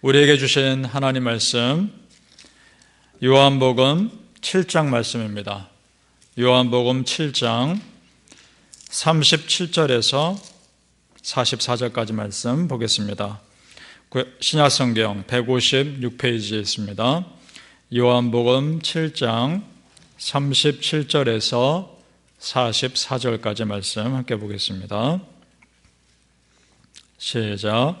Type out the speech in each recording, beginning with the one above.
우리에게 주신 하나님 말씀 요한복음 7장 말씀입니다. 요한복음 7장 37절에서 44절까지 말씀 보겠습니다. 신약성경 156페이지에 있습니다. 요한복음 7장 37절에서 44절까지 말씀 함께 보겠습니다. 시작.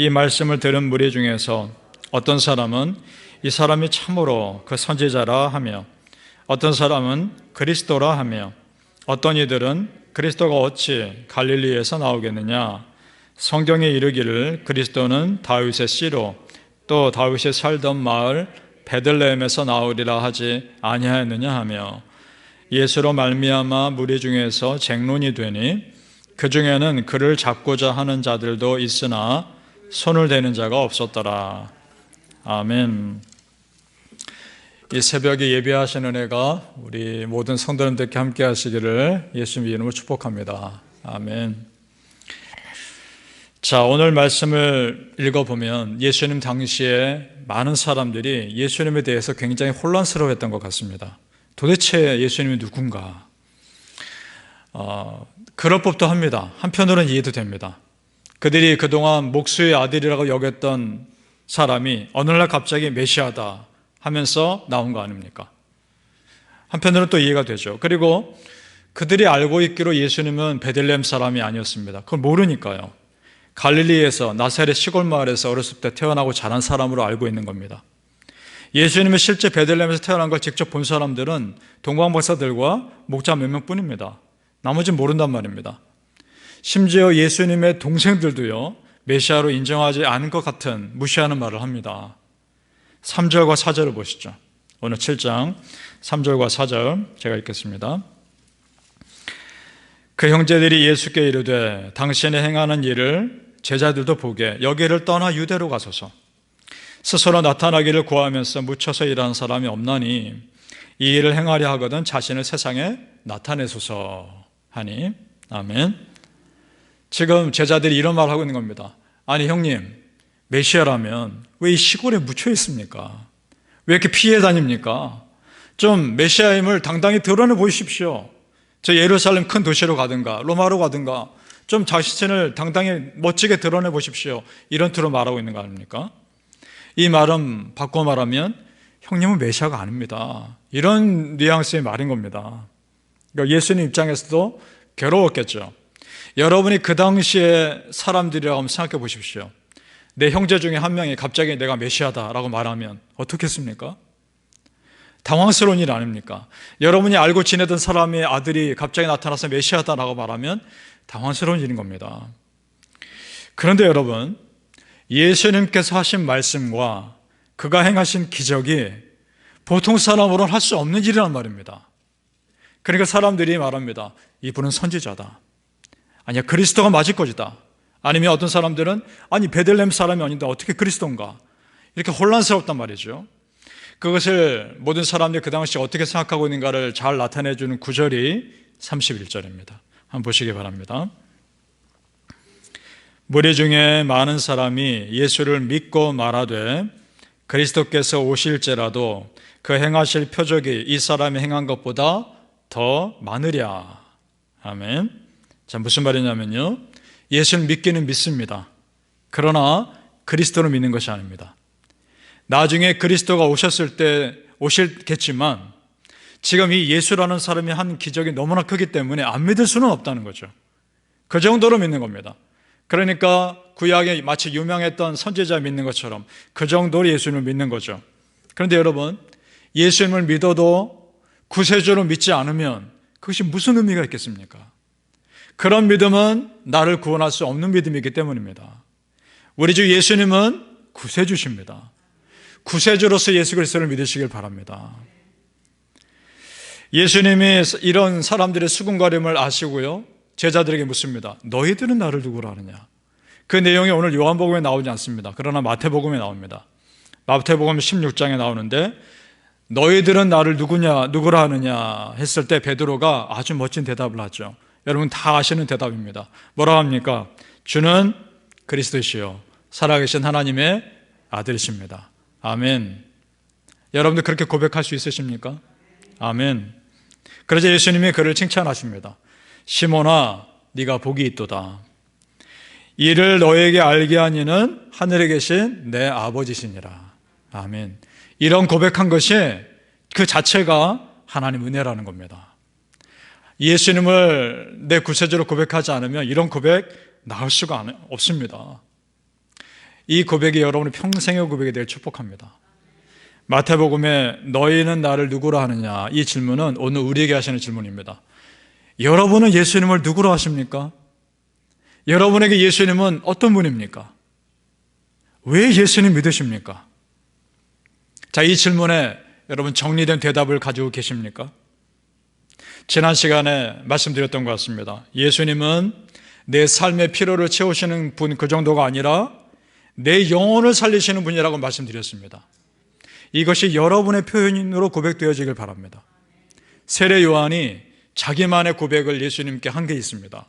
이 말씀을 들은 무리 중에서 어떤 사람은 이 사람이 참으로 그 선지자라 하며 어떤 사람은 그리스도라 하며 어떤 이들은 그리스도가 어찌 갈릴리에서 나오겠느냐? 성경에 이르기를 그리스도는 다윗의 씨로 또 다윗이 살던 마을 베들레헴에서 나오리라 하지 아니하였느냐 하며 예수로 말미암아 무리 중에서 쟁론이 되니 그 중에는 그를 잡고자 하는 자들도 있으나 손을 대는 자가 없었더라. 아멘. 이 새벽에 예배하시는 은혜가 우리 모든 성도님들께 함께 하시기를 예수님 이름으로 축복합니다. 아멘. 자, 오늘 말씀을 읽어보면 예수님 당시에 많은 사람들이 예수님에 대해서 굉장히 혼란스러워 했던 것 같습니다. 도대체 예수님이 누군가? 어, 그럴 법도 합니다. 한편으로는 이해도 됩니다. 그들이 그동안 목수의 아들이라고 여겼던 사람이 어느 날 갑자기 메시아다 하면서 나온 거 아닙니까? 한편으로는 또 이해가 되죠. 그리고 그들이 알고 있기로 예수님은 베들레헴 사람이 아니었습니다. 그걸 모르니까요. 갈릴리에서 나사렛 시골 마을에서 어렸을 때 태어나고 자란 사람으로 알고 있는 겁니다. 예수님이 실제 베들레헴에서 태어난 걸 직접 본 사람들은 동방박사들과 목자 몇 명뿐입니다. 나머지는 모른단 말입니다. 심지어 예수님의 동생들도요, 메시아로 인정하지 않은 것 같은 무시하는 말을 합니다. 3절과 4절을 보시죠. 오늘 7장 3절과 4절 제가 읽겠습니다. 그 형제들이 예수께 이르되 당신이 행하는 일을 제자들도 보게 여기를 떠나 유대로 가소서 스스로 나타나기를 구하면서 묻혀서 일하는 사람이 없나니 이 일을 행하려 하거든 자신을 세상에 나타내소서 하니 아멘. 지금 제자들이 이런 말을 하고 있는 겁니다. 아니, 형님, 메시아라면 왜 이 시골에 묻혀 있습니까? 왜 이렇게 피해 다닙니까? 좀 메시아임을 당당히 드러내 보십시오. 저 예루살렘 큰 도시로 가든가, 로마로 가든가, 좀 자신을 당당히 멋지게 드러내 보십시오. 이런 투로 말하고 있는 거 아닙니까? 이 말은 바꿔 말하면 형님은 메시아가 아닙니다. 이런 뉘앙스의 말인 겁니다. 그러니까 예수님 입장에서도 괴로웠겠죠. 여러분이 그 당시에 사람들이라고 한번 생각해 보십시오. 내 형제 중에 한 명이 갑자기 내가 메시아다라고 말하면 어떻겠습니까? 당황스러운 일 아닙니까? 여러분이 알고 지내던 사람의 아들이 갑자기 나타나서 메시아다라고 말하면 당황스러운 일인 겁니다. 그런데 여러분, 예수님께서 하신 말씀과 그가 행하신 기적이 보통 사람으로는 할 수 없는 일이란 말입니다. 그러니까 사람들이 말합니다. 이분은 선지자다. 아니야, 그리스도가 맞을 것이다. 아니면 어떤 사람들은 아니 베들렘 사람이 아닌데 어떻게 그리스도인가? 이렇게 혼란스럽단 말이죠. 그것을 모든 사람들이 그 당시 어떻게 생각하고 있는가를 잘 나타내 주는 구절이 31절입니다. 한번 보시기 바랍니다. 무리 중에 많은 사람이 예수를 믿고 말하되 그리스도께서 오실지라도 그 행하실 표적이 이 사람이 행한 것보다 더 많으랴. 아멘. 자, 무슨 말이냐면요. 예수를 믿기는 믿습니다. 그러나 그리스도를 믿는 것이 아닙니다. 나중에 그리스도가 오셨을 때 오실겠지만 지금 이 예수라는 사람이 한 기적이 너무나 크기 때문에 안 믿을 수는 없다는 거죠. 그 정도로 믿는 겁니다. 그러니까 구약에 마치 유명했던 선지자 믿는 것처럼 그 정도로 예수님을 믿는 거죠. 그런데 여러분, 예수님을 믿어도 구세주로 믿지 않으면 그것이 무슨 의미가 있겠습니까? 그런 믿음은 나를 구원할 수 없는 믿음이기 때문입니다. 우리 주 예수님은 구세주십니다. 구세주로서 예수 그리스도를 믿으시길 바랍니다. 예수님이 이런 사람들의 수군거림을 아시고요. 제자들에게 묻습니다. 너희들은 나를 누구라 하느냐? 그 내용이 오늘 요한복음에 나오지 않습니다. 그러나 마태복음에 나옵니다. 마태복음 16장에 나오는데 너희들은 나를 누구냐 누구라 하느냐 했을 때 베드로가 아주 멋진 대답을 하죠. 여러분 다 아시는 대답입니다. 뭐라 합니까? 주는 그리스도시요 살아계신 하나님의 아들이십니다. 아멘. 여러분들 그렇게 고백할 수 있으십니까? 아멘. 그러자 예수님이 그를 칭찬하십니다. 시몬아, 네가 복이 있도다. 이를 너에게 알게 하니는 하늘에 계신 내 아버지시니라. 아멘. 이런 고백한 것이 그 자체가 하나님 은혜라는 겁니다. 예수님을 내 구세주로 고백하지 않으면 이런 고백 나올 수가 없습니다. 이 고백이 여러분의 평생의 고백이 될 축복합니다. 마태복음에 너희는 나를 누구라 하느냐 이 질문은 오늘 우리에게 하시는 질문입니다. 여러분은 예수님을 누구로 하십니까? 여러분에게 예수님은 어떤 분입니까? 왜 예수님 믿으십니까? 자, 이 질문에 여러분 정리된 대답을 가지고 계십니까? 지난 시간에 말씀드렸던 것 같습니다. 예수님은 내 삶의 피로를 채우시는 분 그 정도가 아니라 내 영혼을 살리시는 분이라고 말씀드렸습니다. 이것이 여러분의 표현으로 고백되어지길 바랍니다. 세례 요한이 자기만의 고백을 예수님께 한 게 있습니다.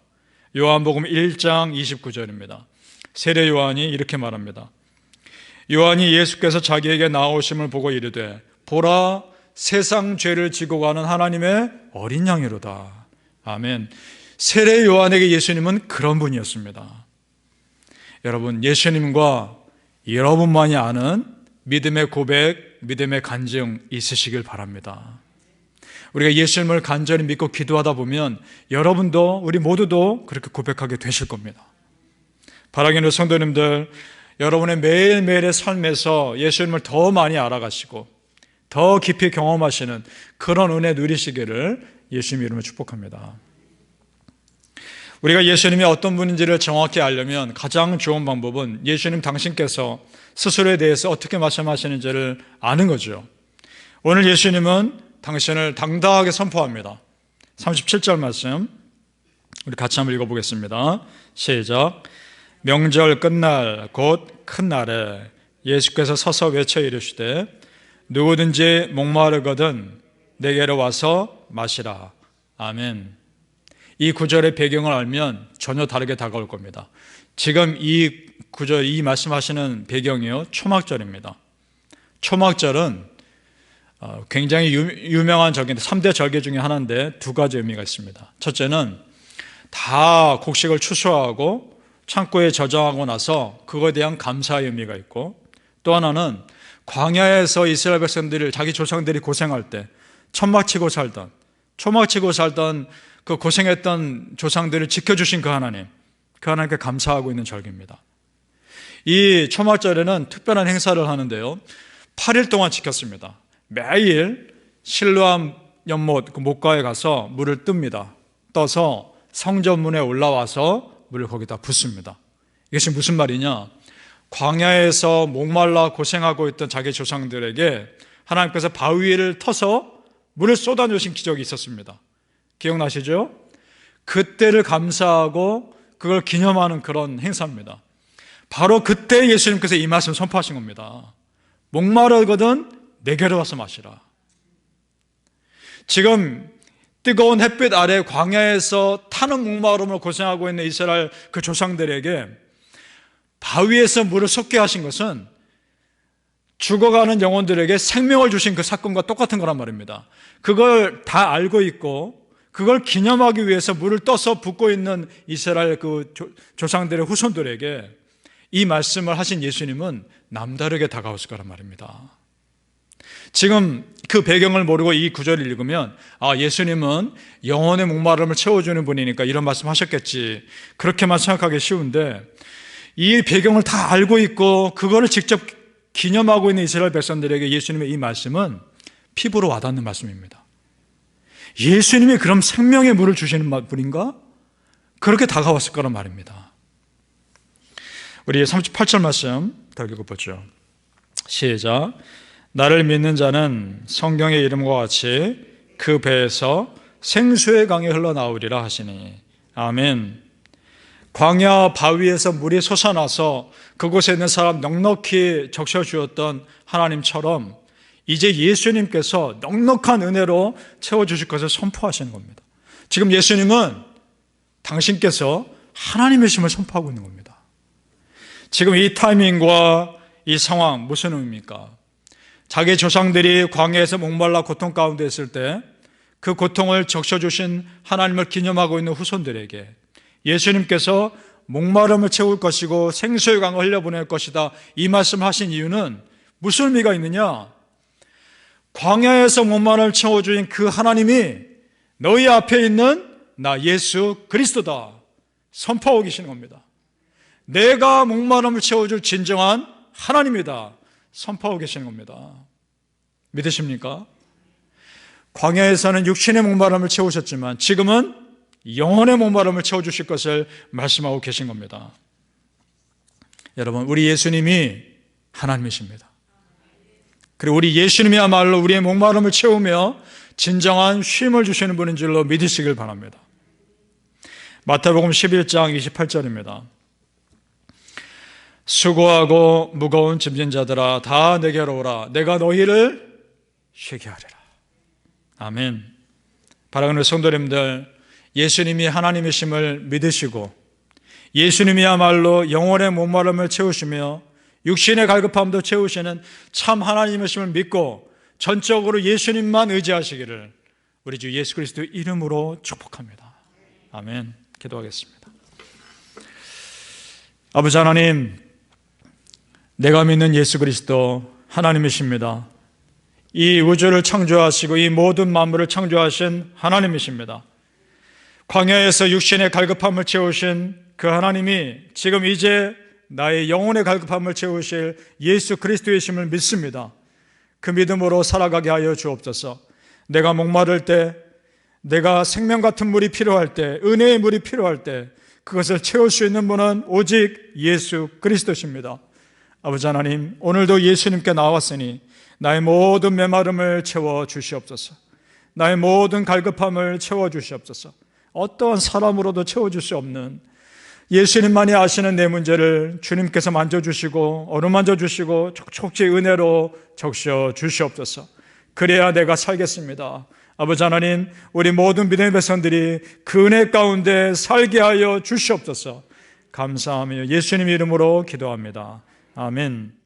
요한복음 1장 29절입니다. 세례 요한이 이렇게 말합니다. 요한이 예수께서 자기에게 나오심을 보고 이르되 보라 세상 죄를 지고 가는 하나님의 어린 양이로다. 아멘. 세례 요한에게 예수님은 그런 분이었습니다. 여러분, 예수님과 여러분만이 아는 믿음의 고백, 믿음의 간증 있으시길 바랍니다. 우리가 예수님을 간절히 믿고 기도하다 보면 여러분도 우리 모두도 그렇게 고백하게 되실 겁니다. 바라기는 성도님들 여러분의 매일매일의 삶에서 예수님을 더 많이 알아가시고 더 깊이 경험하시는 그런 은혜 누리시기를 예수님 이름으로 축복합니다. 우리가 예수님이 어떤 분인지를 정확히 알려면 가장 좋은 방법은 예수님 당신께서 스스로에 대해서 어떻게 말씀하시는지를 아는 거죠. 오늘 예수님은 당신을 당당하게 선포합니다. 37절 말씀 우리 같이 한번 읽어보겠습니다. 시작. 명절 끝날 곧 큰 날에 예수께서 서서 외쳐 이르시되 누구든지 목마르거든 내게로 와서 마시라. 아멘. 이 구절의 배경을 알면 전혀 다르게 다가올 겁니다. 지금 이 구절, 이 말씀하시는 배경이요. 초막절입니다. 초막절은 어, 굉장히 유명한 절기인데 3대 절기 중에 하나인데 두 가지 의미가 있습니다. 첫째는 다 곡식을 추수하고 창고에 저장하고 나서 그거에 대한 감사의 의미가 있고 또 하나는 광야에서 이스라엘 백성들이 자기 조상들이 고생할 때 천막치고 살던 초막치고 살던 그 고생했던 조상들을 지켜주신 그 하나님 그 하나님께 감사하고 있는 절기입니다. 이 초막절에는 특별한 행사를 하는데요. 8일 동안 지켰습니다. 매일 실로암 연못 그 목가에 가서 물을 뜹니다. 떠서 성전문에 올라와서 물을 거기다 붓습니다. 이것이 무슨 말이냐? 광야에서 목말라 고생하고 있던 자기 조상들에게 하나님께서 바위를 터서 물을 쏟아주신 기적이 있었습니다. 기억나시죠? 그때를 감사하고 그걸 기념하는 그런 행사입니다. 바로 그때 예수님께서 이 말씀 선포하신 겁니다. 목마르거든 내게로 와서 마시라. 지금 뜨거운 햇빛 아래 광야에서 타는 목마름을 고생하고 있는 이스라엘 그 조상들에게 바위에서 물을 쏟게 하신 것은 죽어가는 영혼들에게 생명을 주신 그 사건과 똑같은 거란 말입니다. 그걸 다 알고 있고 그걸 기념하기 위해서 물을 떠서 붓고 있는 이스라엘 그 조상들의 후손들에게 이 말씀을 하신 예수님은 남다르게 다가왔을 거란 말입니다. 지금 그 배경을 모르고 이 구절을 읽으면 아 예수님은 영혼의 목마름을 채워주는 분이니까 이런 말씀 하셨겠지 그렇게만 생각하기 쉬운데 이 배경을 다 알고 있고 그거를 직접 기념하고 있는 이스라엘 백성들에게 예수님의 이 말씀은 피부로 와닿는 말씀입니다. 예수님이 그럼 생명의 물을 주시는 분인가? 그렇게 다가왔을 거란 말입니다. 우리 38절 말씀 1절부터 읽어보죠. 시작. 나를 믿는 자는 성경의 이름과 같이 그 배에서 생수의 강이 흘러나오리라 하시니. 아멘. 광야 바위에서 물이 솟아나서 그곳에 있는 사람 넉넉히 적셔 주었던 하나님처럼 이제 예수님께서 넉넉한 은혜로 채워 주실 것을 선포하시는 겁니다. 지금 예수님은 당신께서 하나님의 심을 선포하고 있는 겁니다. 지금 이 타이밍과 이 상황 무슨 의미입니까? 자기 조상들이 광야에서 목말라 고통 가운데 있을 때 그 고통을 적셔주신 하나님을 기념하고 있는 후손들에게 예수님께서 목마름을 채울 것이고 생수의 강을 흘려보낼 것이다. 이 말씀 하신 이유는 무슨 의미가 있느냐? 광야에서 목마름을 채워주신 그 하나님이 너희 앞에 있는 나 예수 그리스도다. 선포하고 계시는 겁니다. 내가 목마름을 채워줄 진정한 하나님이다. 선포하고 계시는 겁니다. 믿으십니까? 광야에서는 육신의 목마름을 채우셨지만 지금은 영혼의 목마름을 채워주실 것을 말씀하고 계신 겁니다. 여러분, 우리 예수님이 하나님이십니다. 그리고 우리 예수님이야말로 우리의 목마름을 채우며 진정한 쉼을 주시는 분인 줄로 믿으시길 바랍니다. 마태복음 11장 28절입니다. 수고하고 무거운 짐진 자들아 다 내게로 오라 내가 너희를 쉬게 하리라. 아멘. 바라는 성도님들 예수님이 하나님이심을 믿으시고 예수님이야말로 영혼의 목마름을 채우시며 육신의 갈급함도 채우시는 참 하나님이심을 믿고 전적으로 예수님만 의지하시기를 우리 주 예수 그리스도 이름으로 축복합니다. 아멘. 기도하겠습니다. 아버지 하나님, 내가 믿는 예수 그리스도 하나님이십니다. 이 우주를 창조하시고 이 모든 만물을 창조하신 하나님이십니다. 광야에서 육신의 갈급함을 채우신 그 하나님이 지금 이제 나의 영혼의 갈급함을 채우실 예수 그리스도이심을 믿습니다. 그 믿음으로 살아가게 하여 주옵소서. 내가 목마를 때, 내가 생명 같은 물이 필요할 때, 은혜의 물이 필요할 때, 그것을 채울 수 있는 분은 오직 예수 그리스도십니다. 아버지 하나님, 오늘도 예수님께 나왔으니 나의 모든 메마름을 채워 주시옵소서. 나의 모든 갈급함을 채워 주시옵소서. 어떠한 사람으로도 채워줄 수 없는 예수님만이 아시는 내 문제를 주님께서 만져주시고 어루만져 주시고 촉촉히 은혜로 적셔 주시옵소서. 그래야 내가 살겠습니다. 아버지 하나님, 우리 모든 믿음의 백성들이 그 은혜 가운데 살게 하여 주시옵소서. 감사하며 예수님 이름으로 기도합니다. 아멘.